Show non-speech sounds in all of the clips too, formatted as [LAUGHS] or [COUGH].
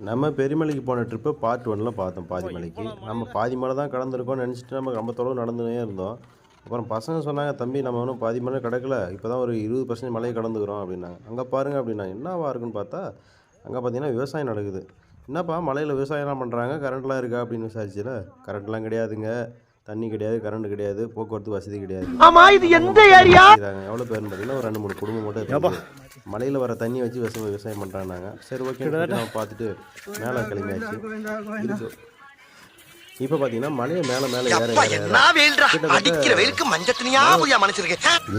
நம்ம பெருமலைக்கு போன ட்ரிப்பை பார்ட் ஒன்னில் பார்த்தோம் பாதி மலைக்கு நம்ம பாதி மலை தான் கடந்திருக்கோம்னு நினச்சிட்டு நம்ம ரொம்ப தொலைவு நடந்துனே இருந்தோம். அப்புறம் பசங்க சொன்னாங்க தம்பி நம்ம ஒன்றும் பாதி மலை கிடக்கல. இப்போ தான் ஒரு இருபது பர்சன்ட் மலையை கடந்துக்கிறோம் அப்படின்னாங்க. அங்கே பாருங்க அப்படின்னா என்னவா இருக்குன்னு பார்த்தா அங்கே பார்த்தீங்கன்னா விவசாயம் நடக்குது. என்னப்பா மலையில் விவசாயம்லாம் பண்ணுறாங்க கரண்ட்லாம் இருக்கா? அப்படின்னு விசாரிச்சுல. கரண்ட்லாம் கிடையாதுங்க. தண்ணி கிடையாது கரண்ட் கிடையாது போக்குவரத்து வசதி கிடையாது. ஆமா இது எந்த ஏரியா. எவ்வளோ பேர்னு பார்த்தீங்கன்னா ஒரு ரெண்டு மூணு குடும்பம் மட்டும் மலையில் வர தண்ணி வச்சு விவசாயம் விவசாயம் பண்ணுறாங்க சரி ஓகே நம்ம பார்த்துட்டு மேலே கிளம்பியாச்சு. இருக்கு இப்போ பார்த்தீங்கன்னா மலையை மேலே மேலே ஏற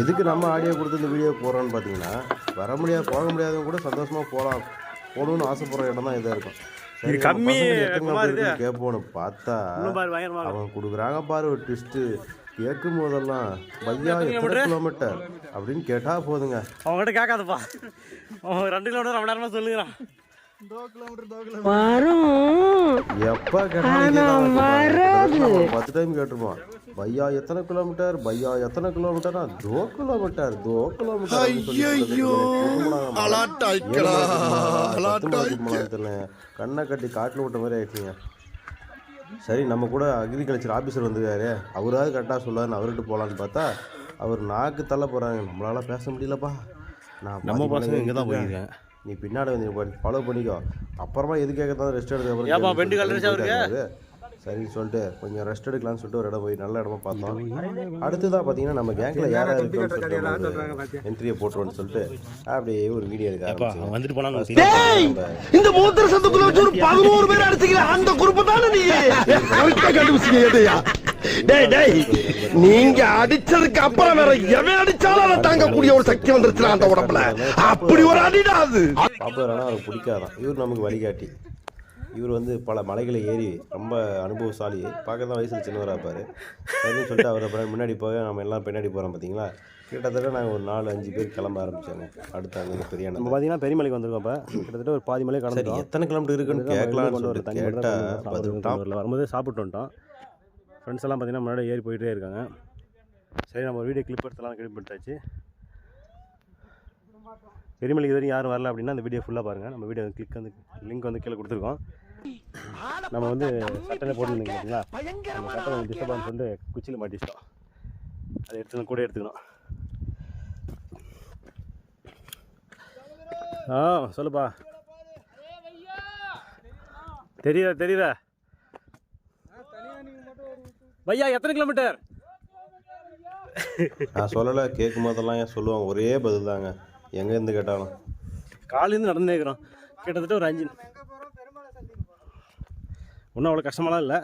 எதுக்கு நம்ம ஆடியோ கொடுத்து இந்த வீடியோ போடுறோம்னு பார்த்தீங்கன்னா வர முடியாது போக முடியாதவங்க கூட சந்தோஷமாக போகலாம் போகணும்னு ஆசைப்படுற இடம் தான் இதாக இருக்கும். இது கம்மி கேட்போன்னு பார்த்தா. அவன் கொடுக்குறாங்க பாரு ஒரு ட்விஸ்ட்டு கேட்கும் போதெல்லாம் பையா எத்தனை கிலோமீட்டர் அப்படின்னு கேட்டால் போதுங்க. அவங்ககிட்ட கேட்காதப்பா. அவன் ரெண்டு கிலோமீட்டர் ரொம்ப நேரமா சொல்லுகிறான். நம்ம ஒரு பத்து டைம் கேட்டிருப்போம். பையா எத்தனை கிலோமீட்டர் பையா எத்தனை கிலோமீட்டர்னா தோ கிலோமீட்டர் தோ கிலோமீட்டர் அப்படின்னு சொல்லி ஐயையோ, குடும்பம் அலாட்டாய்க்கடா, தெரியல கண்ணை கட்டி காட்டில் விட்ட மாதிரி ஆயிடுச்சுங்க. சரி நம்ம கூட அக்ரிகல்ச்சர் ஆஃபீஸர் வந்துருக்காரு. அவராவது கரெக்டாக சொல்லாருன்னு அவர்கிட்ட போகலான்னு பார்த்தா அவர் நாக்கு தள்ள போகிறாங்க நம்மளால பேச முடியலப்பா. நான் நம்ம பசங்க இங்க தான் ஏறிட்டேன். நீ பின்னாடி வந்து ஃபாலோ பண்ணிக்கோ. அப்புறமா எது கேட்க தான் ரெஸ்ட் அவருக்கு? சரின்னு சொல்லிட்டு கொஞ்சம் ரெஸ்ட் எடுக்கலாம்னு சொல்லிட்டு ஒரு இடம் போய் நல்ல இடமா பார்த்தோம். அடுத்ததாக பார்த்தீங்கன்னா நம்ம கேங்கில் யாரா இருக்குன்னு சொல்லிட்டு என்ட்ரியை போட்டுருவோம்னு சொல்லிட்டு அப்படியே ஒரு வீடியோ எடுக்க வந்துட்டு போனா இந்த மூத்திர சந்துக்குள்ள வச்சு ஒரு பதினோரு பேர் அடிச்சுக்கல அந்த குரூப் தானே நீ? [LAUGHS] கண்டுபிடிச்சீங்க எதையா? டேய் டேய் நீங்க அடிச்சதுக்கு அப்புறம் வேற எவன் அடிச்சாலும் அதை தாங்கக்கூடிய ஒரு சக்தி வந்துருச்சு அந்த உடம்புல. அப்படி ஒரு அடிடா அது. அவருக்கு பிடிக்காதான். இவர் நமக்கு வழிகாட்டி. இவர் வந்து பல மலைகளை ஏறி ரொம்ப அனுபவசாலி. பார்க்க தான் வயசில் சின்னவராக இருப்பார். சரின்னு சொல்லிட்டு அவர் அப்புறம் முன்னாடி போக நம்ம எல்லாம் பின்னாடி போகிறோம் பார்த்தீங்களா கிட்டத்தட்ட நாங்கள் ஒரு நாலு அஞ்சு பேர் கிளம்ப ஆரம்பிச்சாங்க அடுத்த அங்கே பெரிய நம்ம பார்த்தீங்கன்னா பெரியமலைக்கு வந்திருக்கோம் இப்போ கிட்டத்தட்ட ஒரு பாதி மலை கடந்துட்டோம். எத்தனை கிலோமீட்டர் இருக்குன்னு கேட்கலாம்னு சொல்லிட்டு கேட்டால் வரும்போது சாப்பிட்டு வந்துட்டோம் ஃப்ரெண்ட்ஸ் எல்லாம் பார்த்தீங்கன்னா முன்னாடி ஏறி போயிட்டே இருக்காங்க. சரி நம்ம ஒரு வீடியோ கிளிப் எடுத்தலாம் கிளிப் எடுத்தாச்சு பெரியமலைக்கு வரையும் யாரும் வரல அப்படின்னா அந்த வீடியோ ஃபுல்லாக பாருங்கள் நம்ம வீடியோ கிளிக் வந்து லிங்க் வந்து கீழே கொடுத்துருக்கோம். நம்ம வந்து சட்டனை போட்டுருந்தீங்க பார்த்தீங்களா? நம்ம சட்டை டிஸ்டர்பன்ஸ் வந்து குச்சியில் மாட்டிச்சிட்டோம் அதை எடுத்துக்கணும் கூட எடுத்துக்கணும். ஆ சொல்லுப்பா. தெரியுதா தெரியுதா? பையா எத்தனை கிலோமீட்டர் நான் சொல்லலை கேட்கும் போதெல்லாம் ஏன் சொல்லுவாங்க? ஒரே பதில் தாங்க எங்கேருந்து கேட்டாலும். காலையிலேருந்து நடந்தே இருக்கிறோம் கிட்டத்தட்ட ஒரு அஞ்சு ஒன்றும் அவ்வளோ கஷ்டமாலாம் இல்லை.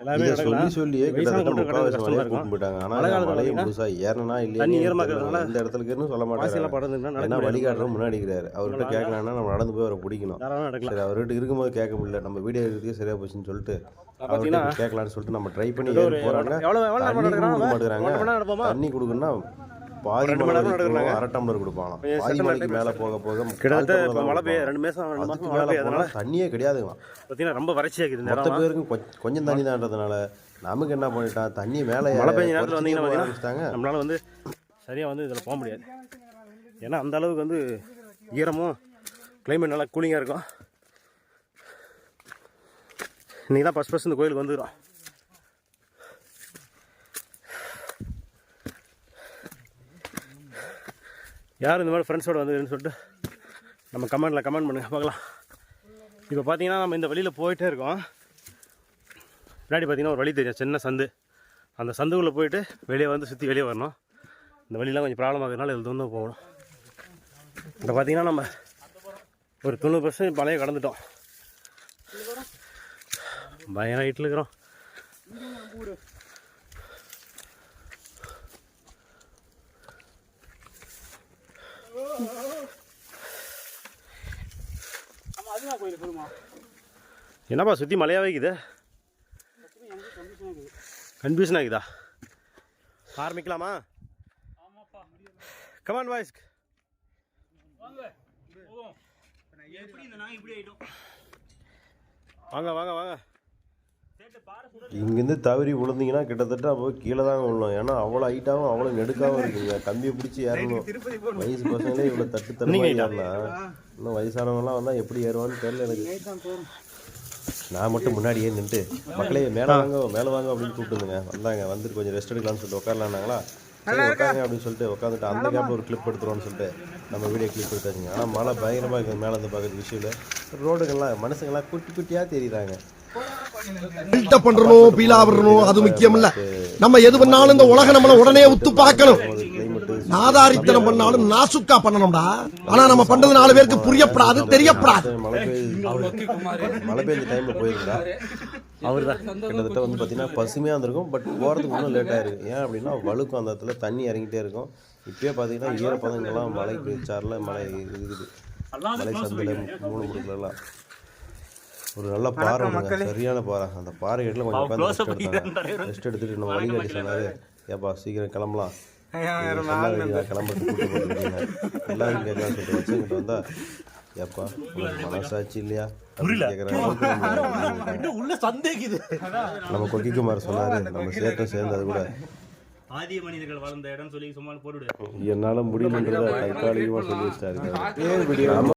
எல்லாமே சொல்லி சொல்லியே போயிட்டாங்க முழுசா ஏறனா தண்ணி ஈரமா இருக்கிறதுனால இந்த இடத்துல இருக்குன்னு சொல்ல படுறதுன்னா ஏன்னா நடக்க வழிகாட்டுற முன்னாடி இருக்கிறாரு. அவர்கிட்ட கேட்கலான்னா நம்ம நடந்து போய் அவரை பிடிக்கணும். சரி அவர்கிட்ட இருக்கும்போது கேட்க முடியல. நம்ம வீடியோ எடுக்கிறதுக்கே சரியா போச்சுன்னு சொல்லிட்டு அவர்கிட்ட கேட்கலான்னு சொல்லிட்டு நம்ம ட்ரை பண்ணி போறாங்க. தண்ணி கொடுக்க மாட்டேங்கிறாங்க கொடுக்கணும்னா பாதி. அரை டம்ளர் கொடுப்பாங்க கொஞ்சம் பாதி ஆயிட்டு மேலே போக போக கிட்டத்தட்ட மழை பெய்ய. ரெண்டு மாதம் ரெண்டு மாதம் மழை போனால் தண்ணியே கிடையாதுங்க பார்த்தீங்கன்னா ரொம்ப வறட்சியாக இருக்குது இந்த மொத்த பேருக்கும் கொஞ்சம் தண்ணி தான்றதுனால நமக்கு என்ன பண்ணிட்டான் தண்ணி மேலே மழை பெஞ்ச நேரத்தில் வந்தீங்கன்னா பார்த்தீங்கன்னா நம்மளால் வந்து சரியாக வந்து இதில் போக முடியாது. ஏன்னா அந்த அளவுக்கு வந்து ஈரமும் கிளைமேட் நல்லா கூலிங்காக இருக்கும். இன்றைக்கி தான் ஃபஸ்ட் ஃபஸ்ட் இந்த கோயிலுக்கு வந்துக்கிறோம் யார் இந்த மாதிரி ஃப்ரெண்ட்ஸோடு வந்ததுன்னு சொல்லிட்டு நம்ம கமெண்ட்டில் கமெண்ட் பண்ணுங்க பார்க்கலாம். இப்போ பார்த்தீங்கன்னா நம்ம இந்த வழியில் போயிட்டே இருக்கோம். பின்னாடி பார்த்தீங்கன்னா ஒரு வழி தெரியும் சின்ன சந்து. அந்த சந்துக்குள்ளே போயிட்டு வெளியே வந்து சுற்றி வெளியே வரணும். இந்த வழியெலாம் கொஞ்சம் ப்ராப்ளம் ஆகுதுனால இதில் வந்து போகணும். இப்போ பார்த்தீங்கன்னா நம்ம ஒரு தொண்ணூறு பர்சன்ட் பழைய கடந்துட்டோம். பயங்கர ஹைட்டில் இருக்கிறோம். என்னப்பா சுற்றி மழையாக வைக்குது கன்ஃபியூஷன் ஆகுதா ஆரம்பிக்கலாமா? கமான் வாய்ஸ் வாங்க வாங்க வாங்க. இங்கேருந்து தவறி விழுந்தீங்கன்னா கிட்டத்தட்ட அப்போ கீழே தான் விழணும் ஏன்னா அவ்வளோ ஹைட்டாகவும் அவ்வளோ நெடுக்காகவும் இருக்குங்க. கம்பியை பிடிச்சி ஏறணும். வயசு பசங்களே இவ்வளோ தட்டு தடுமா ஏறலாம். இன்னும் வயசானவங்கலாம் வந்தால் எப்படி ஏறுவான்னு தெரியல எனக்கு. நான் மட்டும் முன்னாடி ஏறி நின்றுட்டு மக்களே மேலே வாங்க மேலே வாங்க அப்படின்னு கூப்பிட்டுருங்க வந்தாங்க வந்துட்டு கொஞ்சம் ரெஸ்ட் எடுக்கலாம்னு சொல்லிட்டு உட்காரலான்னாங்களா? சரி உட்காருங்க அப்படின்னு சொல்லிட்டு உட்காந்துட்டு அந்த கேப்பில் ஒரு கிளிப் எடுத்துருவோம்னு சொல்லிட்டு நம்ம வீடியோ கிளிப் எடுத்தாச்சுங்க. ஆனால் மழை பயங்கரமாக இருக்குது மேலே இருந்து பார்க்குறது விஷயம் ரோடுகள்லாம் மனுஷங்கள்லாம் குட்டி குட்டியாக தெரியுறாங்க. பில்டப் பண்றணும் பீலா விடணும் அது முக்கியம் இல்ல நம்ம எது பண்ணாலும் இந்த உலக நம்மள உடனே உத்து பார்க்கணும். நாதாரித்தனம் பண்ணாலும் நாசுக்கா பண்ணணும்டா. ஆனா நம்ம பண்றது நாலு பேருக்கு புரியப்படாது தெரியப்படாது. மழை மழை பெய்ஞ்ச டைமில் போயிருந்தா அவர் தான் கிட்டத்தட்ட வந்து பார்த்தீங்கன்னா பசுமையாக இருந்திருக்கும் பட் போகிறதுக்கு இன்னும் லேட் ஆயிருக்கு. ஏன் அப்படின்னா வழுக்கும் அந்த இடத்துல தண்ணி இறங்கிட்டே இருக்கும். இப்பயே பார்த்தீங்கன்னா ஈரப்பதங்கள்லாம் மலைக்கு சாரில் மழை இருக்குது. மலை சந்தையில் மூணு முடிக்கலாம் ஒரு நல்ல பாறை சரியான பாறை. அந்த பாறை இடத்துல கொஞ்சம் உட்காந்து ரெஸ்ட் எடுத்துட்டு நம்ம வழிகாட்டி சொன்னாரு. ஏப்பா சீக்கிரம் கிளம்பலாம். நீங்க சொன்னாரு, நான் கிளம்புறது கூட்டு போட்டுருக்கீங்க எல்லாரும் கேட்கலாம் சொல்லிட்டு வச்சுக்கிட்டு வந்தா ஏப்பா உனக்கு மனசாட்சி இல்லையா? உள்ள சந்தேகிது. நம்ம கொக்கிக்குமார் சொன்னாரு நம்ம சேர்த்தும் சேர்ந்தது கூட. ஆதிய மனிதர்கள் வாழ்ந்த இடம் சொல்லி சும்மா போட்டுவிடு. என்னால முடியலன்றத தற்காலிகமா சொல்லி வச்சிட்டாரு.